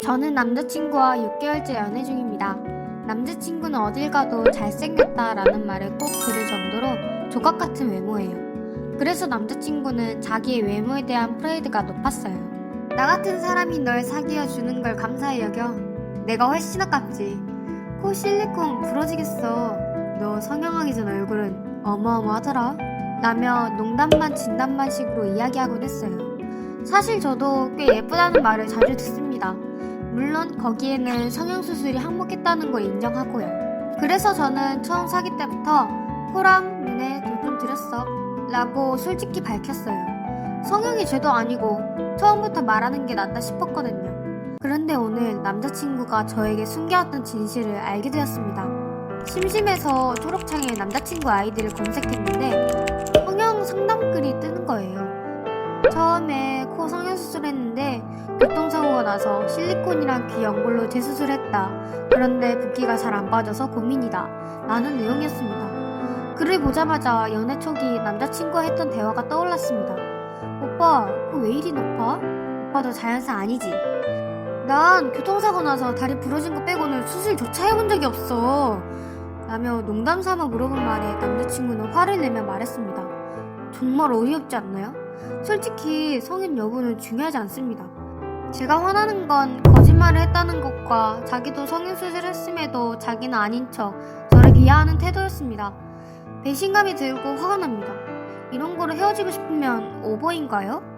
저는 남자친구와 6개월째 연애 중입니다. 남자친구는 어딜 가도 잘생겼다라는 말을 꼭 들을 정도로 조각 같은 외모예요. 그래서 남자친구는 자기의 외모에 대한 프레이드가 높았어요. 나 같은 사람이 널 사귀어 주는 걸 감사히 여겨. 내가 훨씬 아깝지. 코 실리콘 부러지겠어. 너 성형하기 전 얼굴은 어마어마하더라. 라며 농담만 진담만 식으로 이야기하곤 했어요. 사실 저도 꽤 예쁘다는 말을 자주 듣습니다. 물론 거기에는 성형수술이 항목했다는 걸 인정하고요. 그래서 저는 처음 사귈 때부터 코랑 눈에 돈 좀 들였어. 라고 솔직히 밝혔어요. 성형이 죄도 아니고 처음부터 말하는 게 낫다 싶었거든요. 그런데 오늘 남자친구가 저에게 숨겨왔던 진실을 알게 되었습니다. 심심해서 초록창에 남자친구 아이디를 검색했는데 성형 상담글이 뜨는 거예요. 처음에 나서 실리콘이랑 귀 연골로 재수술했다. 그런데 붓기가 잘 안 빠져서 고민이다. 라는 내용이었습니다. 글을 보자마자 연애 초기 남자친구와 했던 대화가 떠올랐습니다. 오빠, 코왜 이리 높아? 오빠 도 자연사 아니지? 난 교통사고 나서 다리 부러진 거 빼고는 수술조차 해본 적이 없어. 라며 농담 삼아 물어본 말에 남자친구는 화를 내며 말했습니다. 정말 어이없지 않나요? 솔직히 성인 여부는 중요하지 않습니다. 제가 화나는 건 거짓말을 했다는 것과 자기도 성인수술 했음에도 자기는 아닌 척 저를 비하하는 태도였습니다. 배신감이 들고 화가 납니다. 이런 거로 헤어지고 싶으면 오버인가요?